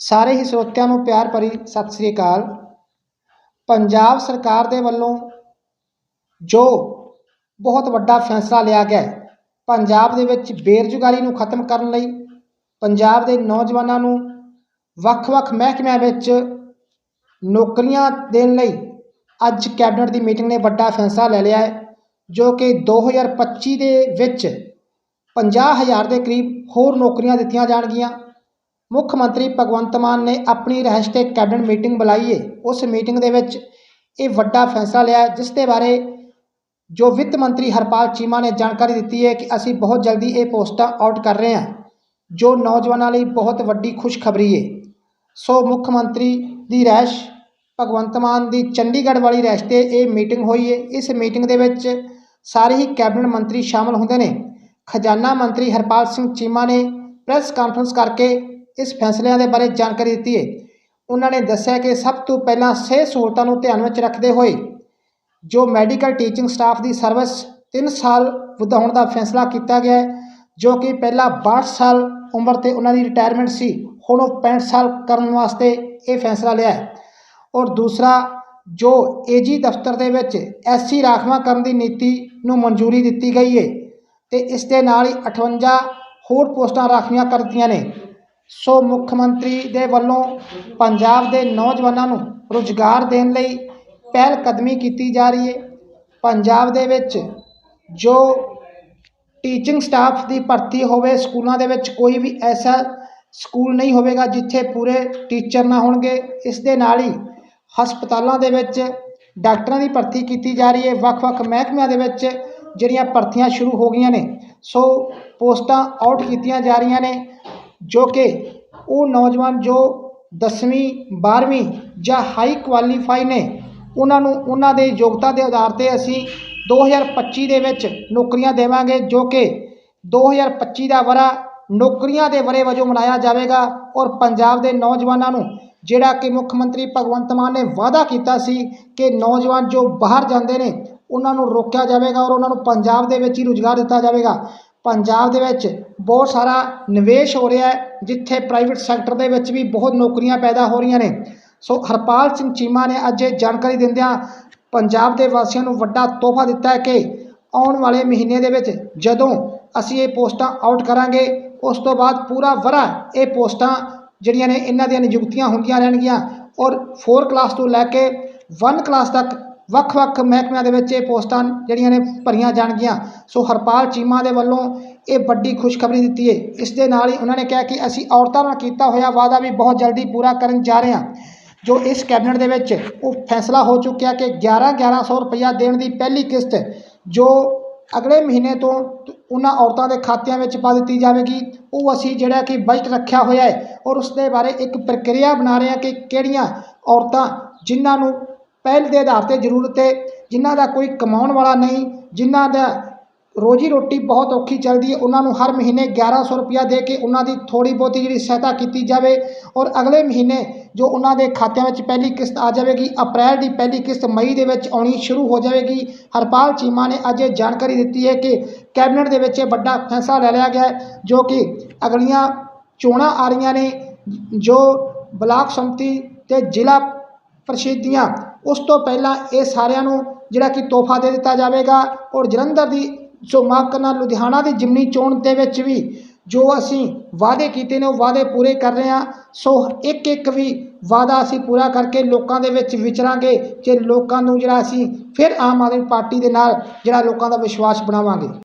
ਸਾਰੇ ਹੀ ਸਰੋਤਿਆਂ ਨੂੰ ਪਿਆਰ ਭਰੀ ਸਤਿ ਸ੍ਰੀ ਅਕਾਲ। ਪੰਜਾਬ ਸਰਕਾਰ ਦੇ ਵੱਲੋਂ ਜੋ ਬਹੁਤ ਵੱਡਾ ਫੈਸਲਾ ਲਿਆ ਗਿਆ ਪੰਜਾਬ ਦੇ ਵਿੱਚ ਬੇਰੁਜ਼ਗਾਰੀ ਨੂੰ ਖਤਮ ਕਰਨ ਲਈ, ਪੰਜਾਬ ਦੇ ਨੌਜਵਾਨਾਂ ਨੂੰ ਵੱਖ-ਵੱਖ ਮਹਿਕਮਿਆਂ ਵਿੱਚ ਨੌਕਰੀਆਂ ਦੇਣ ਲਈ ਅੱਜ ਕੈਬਨਿਟ ਦੀ ਮੀਟਿੰਗ ਨੇ ਵੱਡਾ ਫੈਸਲਾ ਲੈ ਲਿਆ ਹੈ, ਜੋ ਕਿ 2025 ਦੇ ਵਿੱਚ 50000 ਦੇ ਕਰੀਬ ਹੋਰ ਨੌਕਰੀਆਂ ਦਿੱਤੀਆਂ ਜਾਣਗੀਆਂ। ਮੁੱਖ ਮੰਤਰੀ ਭਗਵੰਤ ਮਾਨ ਨੇ ਆਪਣੀ ਰਹਿਸ਼ ਤੇ ਕੈਬਨਿਟ ਮੀਟਿੰਗ ਬੁਲਾਈ ਹੈ ਉਸ ਮੀਟਿੰਗ ਦੇ ਵਿੱਚ ਇਹ ਵੱਡਾ ਫੈਸਲਾ ਲਿਆ, ਜਿਸ ਦੇ ਬਾਰੇ ਜੋ ਵਿੱਤ ਮੰਤਰੀ ਹਰਪਾਲ ਚੀਮਾ ਨੇ ਜਾਣਕਾਰੀ ਦਿੱਤੀ ਹੈ ਕਿ ਅਸੀਂ ਬਹੁਤ ਜਲਦੀ ਇਹ ਪੋਸਟਾਂ ਆਊਟ ਕਰ ਰਹੇ ਹਾਂ ਜੋ ਨੌਜਵਾਨਾਂ ਲਈ ਬਹੁਤ ਵੱਡੀ ਖੁਸ਼ਖਬਰੀ ਹੈ ਸੋ ਮੁੱਖ ਮੰਤਰੀ ਦੀ ਰਹਿਸ਼, ਭਗਵੰਤ ਮਾਨ ਦੀ ਚੰਡੀਗੜ੍ਹ ਵਾਲੀ ਰਹਿਸ਼ ਤੇ ਇਹ ਮੀਟਿੰਗ ਹੋਈ ਹੈ ਇਸ ਮੀਟਿੰਗ ਦੇ ਵਿੱਚ ਸਾਰੇ ਹੀ ਕੈਬਨਿਟ ਮੰਤਰੀ ਸ਼ਾਮਲ ਹੁੰਦੇ ਨੇ। ਖਜ਼ਾਨਾ ਮੰਤਰੀ ਹਰਪਾਲ ਸਿੰਘ ਚੀਮਾ ਨੇ ਪ੍ਰੈਸ ਕਾਨਫਰੰਸ ਕਰਕੇ ਇਸ ਫੈਸਲਿਆਂ ਦੇ ਬਾਰੇ ਜਾਣਕਾਰੀ ਦਿੱਤੀ ਹੈ। ਉਹਨਾਂ ਨੇ ਦੱਸਿਆ ਕਿ ਸਭ ਤੋਂ ਪਹਿਲਾਂ ਸਿਹਤ ਸਹੂਲਤਾਂ ਨੂੰ ਧਿਆਨ ਵਿੱਚ ਰੱਖਦੇ ਹੋਏ ਜੋ ਮੈਡੀਕਲ ਟੀਚਿੰਗ ਸਟਾਫ ਦੀ ਸਰਵਿਸ 3 ਸਾਲ ਵਧਾਉਣ ਦਾ ਫੈਸਲਾ ਕੀਤਾ ਗਿਆ ਹੈ, ਜੋ ਕਿ ਪਹਿਲਾਂ 62 ਸਾਲ ਉਮਰ ਤੇ ਉਹਨਾਂ ਦੀ ਰਿਟਾਇਰਮੈਂਟ ਸੀ, ਹੁਣ ਉਹ 65 ਸਾਲ ਕਰਨ ਵਾਸਤੇ ਇਹ ਫੈਸਲਾ ਲਿਆ ਹੈ। ਔਰ ਦੂਸਰਾ, ਜੋ ਏਜੀ ਦਫ਼ਤਰ ਦੇ ਵਿੱਚ ਐਸਸੀ ਰਾਖਵਾਂਕਰਨ ਦੀ ਨੀਤੀ ਨੂੰ ਮਨਜ਼ੂਰੀ ਦਿੱਤੀ ਗਈ ਹੈ ਤੇ ਇਸ ਦੇ ਨਾਲ ਹੀ 58 ਹੋਰ ਪੋਸਟਾਂ ਰਾਖਵੀਆਂ ਕਰ ਦਿੱਤੀਆਂ ਨੇ। ਸੋ ਮੁੱਖ ਮੰਤਰੀ ਦੇ ਵੱਲੋਂ ਪੰਜਾਬ ਦੇ ਨੌਜਵਾਨਾਂ ਨੂੰ ਰੁਜ਼ਗਾਰ ਦੇਣ ਲਈ ਪਹਿਲ ਕਦਮੀ ਕੀਤੀ ਜਾ ਰਹੀ ਹੈ। ਪੰਜਾਬ ਦੇ ਵਿੱਚ ਜੋ ਟੀਚਿੰਗ ਸਟਾਫ ਦੀ ਭਰਤੀ ਹੋਵੇ, ਸਕੂਲਾਂ ਦੇ ਵਿੱਚ ਕੋਈ ਵੀ ਐਸਾ ਸਕੂਲ ਨਹੀਂ ਹੋਵੇਗਾ ਜਿੱਥੇ ਪੂਰੇ ਟੀਚਰ ਨਾ ਹੋਣਗੇ। ਇਸ ਦੇ ਨਾਲ ਹੀ ਹਸਪਤਾਲਾਂ ਦੇ ਵਿੱਚ ਡਾਕਟਰਾਂ ਦੀ ਭਰਤੀ ਕੀਤੀ ਜਾ ਰਹੀ ਹੈ। ਵੱਖ-ਵੱਖ ਮਹਿਕਮਿਆਂ ਦੇ ਵਿੱਚ ਜਿਹੜੀਆਂ ਭਰਤੀਆਂ ਸ਼ੁਰੂ ਹੋ ਗਈਆਂ ਨੇ, ਸੋ ਪੋਸਟਾਂ ਆਊਟ ਕੀਤੀਆਂ ਜਾ ਰਹੀਆਂ ਨੇ। ਜੋ ਕਿ ਉਹ ਨੌਜਵਾਨ ਜੋ 10ਵੀਂ 12ਵੀਂ ਜਾਂ ਹਾਈ ਕੁਆਲੀਫਾਈ ਨੇ, ਉਹਨਾਂ ਨੂੰ ਉਹਨਾਂ ਦੇ ਯੋਗਤਾ ਦੇ ਆਧਾਰ ਤੇ ਅਸੀਂ 2025 ਦੇ ਵਿੱਚ ਨੌਕਰੀਆਂ ਦੇਵਾਂਗੇ, ਜੋ ਕਿ 2025 ਦਾ ਵਰਾ ਨੌਕਰੀਆਂ ਦੇ ਵਰੇ ਵਜੋਂ ਮਨਾਇਆ ਜਾਵੇਗਾ ਔਰ ਪੰਜਾਬ ਦੇ ਨੌਜਵਾਨਾਂ ਨੂੰ ਜਿਹੜਾ ਕਿ ਮੁੱਖ ਮੰਤਰੀ ਭਗਵੰਤ ਮਾਨ ਨੇ ਵਾਅਦਾ ਕੀਤਾ ਸੀ ਕਿ ਨੌਜਵਾਨ ਜੋ ਬਾਹਰ ਜਾਂਦੇ ਨੇ, ਉਹਨਾਂ ਨੂੰ ਰੋਕਿਆ ਜਾਵੇਗਾ ਔਰ ਉਹਨਾਂ ਨੂੰ ਪੰਜਾਬ ਦੇ ਵਿੱਚ ਹੀ ਰੁਜ਼ਗਾਰ ਦਿੱਤਾ ਜਾਵੇਗਾ। ਪੰਜਾਬ ਦੇ ਵਿੱਚ ਬਹੁਤ ਸਾਰਾ ਨਿਵੇਸ਼ ਹੋ ਰਿਹਾ ਹੈ, ਜਿੱਥੇ ਪ੍ਰਾਈਵੇਟ ਸੈਕਟਰ ਦੇ ਵਿੱਚ ਵੀ ਬਹੁਤ ਨੌਕਰੀਆਂ ਪੈਦਾ ਹੋ ਰਹੀਆਂ ਨੇ। ਸੋ ਹਰਪਾਲ ਸਿੰਘ ਚੀਮਾ ਨੇ ਅੱਜ ਇਹ ਜਾਣਕਾਰੀ ਦਿੰਦਿਆਂ ਪੰਜਾਬ ਦੇ ਵਾਸੀਆਂ ਨੂੰ ਵੱਡਾ ਤੋਹਫਾ ਦਿੱਤਾ ਹੈ ਕਿ ਆਉਣ ਵਾਲੇ ਮਹੀਨੇ ਦੇ ਵਿੱਚ ਜਦੋਂ ਅਸੀਂ ਇਹ ਪੋਸਟਾਂ ਆਊਟ ਕਰਾਂਗੇ, ਉਸ ਤੋਂ ਬਾਅਦ ਪੂਰਾ ਵਰਾ ਇਹ ਪੋਸਟਾਂ ਜਿਹੜੀਆਂ ਨੇ, ਇਹਨਾਂ ਦੀਆਂ ਨਿਯੁਕਤੀਆਂ ਹੁੰਦੀਆਂ ਰਹਿਣਗੀਆਂ ਔਰ 4 ਕਲਾਸ ਤੋਂ ਲੈ ਕੇ 1 ਕਲਾਸ ਤੱਕ ਵੱਖ-ਵੱਖ ਮਹਿਕਮਿਆਂ ਦੇ ਵਿੱਚ ਇਹ ਪੋਸਟਾਂ ਜਿਹੜੀਆਂ ਨੇ ਭਰੀਆਂ ਜਾਣਗੀਆਂ। ਸੋ ਹਰਪਾਲ ਚੀਮਾ ਦੇ ਵੱਲੋਂ ਇਹ ਵੱਡੀ ਖੁਸ਼ਖਬਰੀ ਦਿੱਤੀ ਹੈ। ਇਸ ਦੇ ਨਾਲ ਹੀ ਉਹਨਾਂ ਨੇ ਕਿਹਾ ਕਿ ਅਸੀਂ ਔਰਤਾਂ ਨਾਲ ਕੀਤਾ ਹੋਇਆ ਵਾਅਦਾ ਵੀ ਬਹੁਤ ਜਲਦੀ ਪੂਰਾ ਕਰਨ ਜਾ ਰਹੇ ਹਾਂ। ਜੋ ਇਸ ਕੈਬਨਿਟ ਦੇ ਵਿੱਚ ਉਹ ਫੈਸਲਾ ਹੋ ਚੁੱਕਿਆ ਕਿ 11 1100 ਰੁਪਇਆ ਦੇਣ ਦੀ ਪਹਿਲੀ ਕਿਸ਼ਤ ਜੋ ਅਗਲੇ ਮਹੀਨੇ ਤੋਂ ਉਹਨਾਂ ਔਰਤਾਂ ਦੇ ਖਾਤਿਆਂ ਵਿੱਚ ਪਾ ਦਿੱਤੀ ਜਾਵੇਗੀ, ਉਹ ਅਸੀਂ ਜਿਹੜਾ ਕਿ ਬਜਟ ਰੱਖਿਆ ਹੋਇਆ ਹੈ ਔਰ ਉਸ ਦੇ ਬਾਰੇ ਇੱਕ ਪ੍ਰਕਿਰਿਆ ਬਣਾ ਰਹੇ ਹਾਂ ਕਿ ਕਿਹੜੀਆਂ ਔਰਤਾਂ ਜਿਨ੍ਹਾਂ ਨੂੰ ਪਹਿਲ ਦੇ ਆਧਾਰ ਤੇ ਜ਼ਰੂਰਤ ਹੈ ਜਿਨ੍ਹਾਂ ਦਾ ਕੋਈ ਕਮਾਉਣ ਵਾਲਾ ਨਹੀਂ, ਜਿਨ੍ਹਾਂ ਦਾ ਰੋਜੀ ਰੋਟੀ ਬਹੁਤ ਔਖੀ ਚੱਲਦੀ ਹੈ, ਉਹਨਾਂ ਨੂੰ ਹਰ ਮਹੀਨੇ 1100 ਰੁਪਇਆ ਦੇ ਕੇ ਉਹਨਾਂ ਦੀ ਥੋੜੀ ਬਹੁਤੀ ਜਿਹੜੀ ਸਹਾਇਤਾ ਕੀਤੀ ਜਾਵੇ ਔਰ ਅਗਲੇ ਮਹੀਨੇ ਜੋ ਉਹਨਾਂ ਦੇ ਖਾਤਿਆਂ ਵਿੱਚ ਪਹਿਲੀ ਕਿਸ਼ਤ ਆ ਜਾਵੇਗੀ, ਅਪ੍ਰੈਲ ਦੀ ਪਹਿਲੀ ਕਿਸ਼ਤ ਮਈ ਦੇ ਵਿੱਚ ਆਉਣੀ ਸ਼ੁਰੂ ਹੋ ਜਾਵੇਗੀ। ਹਰਪਾਲ ਚੀਮਾ ਨੇ ਅੱਜ ਇਹ ਜਾਣਕਾਰੀ ਦਿੱਤੀ ਹੈ ਕਿ ਕੈਬਨਿਟ ਦੇ ਵਿੱਚ ਇਹ ਵੱਡਾ ਫੈਸਲਾ ਲੈ ਲਿਆ ਗਿਆ ਜੋ ਕਿ ਅਗਲੀਆਂ ਚੋਣਾਂ ਆ ਰਹੀਆਂ ਨੇ, ਜੋ ਬਲਾਕ ਸੰਮਤੀ ਤੇ ਜ਼ਿਲ੍ਹਾ ਪ੍ਰਸ਼ੀਦੀਆਂ ਉਸ ਤੋਂ ਪਹਿਲਾਂ ਇਹ ਸਾਰਿਆਂ ਨੂੰ ਜਿਹੜਾ ਕਿ ਤੋਹਫਾ ਦੇ ਦਿੱਤਾ ਜਾਵੇਗਾ ਔਰ ਜਲੰਧਰ ਦੀ ਸੋ ਮਾਫ ਕਰਨਾ, ਲੁਧਿਆਣਾ ਦੀ ਜਿਮਨੀ ਚੋਣ ਦੇ ਵਿੱਚ ਵੀ ਜੋ ਅਸੀਂ ਵਾਅਦੇ ਕੀਤੇ ਨੇ, ਉਹ ਵਾਅਦੇ ਪੂਰੇ ਕਰ ਰਹੇ ਹਾਂ। ਸੋ ਇੱਕ ਇੱਕ ਵੀ ਵਾਅਦਾ ਅਸੀਂ ਪੂਰਾ ਕਰਕੇ ਲੋਕਾਂ ਦੇ ਵਿੱਚ ਵਿਚਰਾਂਗੇ ਤੇ ਲੋਕਾਂ ਨੂੰ ਜਿਹੜਾ ਅਸੀਂ ਫਿਰ ਆਮ ਆਦਮੀ ਪਾਰਟੀ ਦੇ ਨਾਲ ਜਿਹੜਾ ਲੋਕਾਂ ਦਾ ਵਿਸ਼ਵਾਸ ਬਣਾਵਾਂਗੇ।